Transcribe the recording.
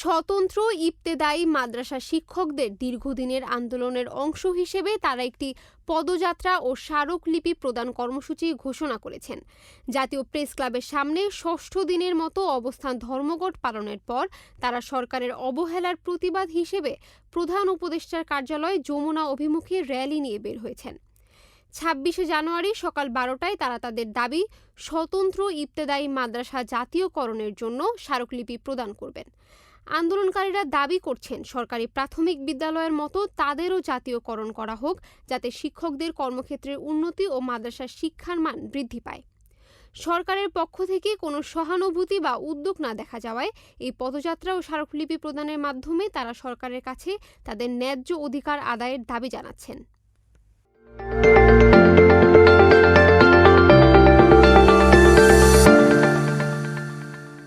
স্বতন্ত্র ইবতেদায়ী মাদ্রাসা শিক্ষকদের দীর্ঘদিনের আন্দোলনের অংশ হিসেবে তারা একটি পদযাত্রা ও স্মারকলিপি প্রদান কর্মসূচি ঘোষণা করেছেন। জাতীয় প্রেস ক্লাবের সামনে ষষ্ঠ দিনের মতো অবস্থান ধর্মঘট পালনের পর তারা সরকারের অবহেলার প্রতিবাদ হিসেবে প্রধান উপদেষ্টার কার্যালয়ে যমুনা অভিমুখে র্যালি নিয়ে বের হয়েছেন। ছাব্বিশে জানুয়ারি সকাল বারোটায় তারা তাদের দাবি, স্বতন্ত্র ইবতেদায়ী মাদ্রাসা জাতীয়করণের জন্য স্মারকলিপি প্রদান করবেন। আন্দোলনকারীরা দাবি করছেন, সরকারি প্রাথমিক বিদ্যালয়ের মতো তাদেরও জাতীয়করণ করা হোক, যাতে শিক্ষকদের কর্মক্ষেত্রের উন্নতি ও মাদ্রাসার শিক্ষার মান বৃদ্ধি পায়। সরকারের পক্ষ থেকে কোনো সহানুভূতি বা উদ্যোগ না দেখা যাওয়ায় এই পদযাত্রা ও স্মারকলিপি প্রদানের মাধ্যমে তারা সরকারের কাছে তাদের ন্যায্য অধিকার আদায়ের দাবি জানাচ্ছেন।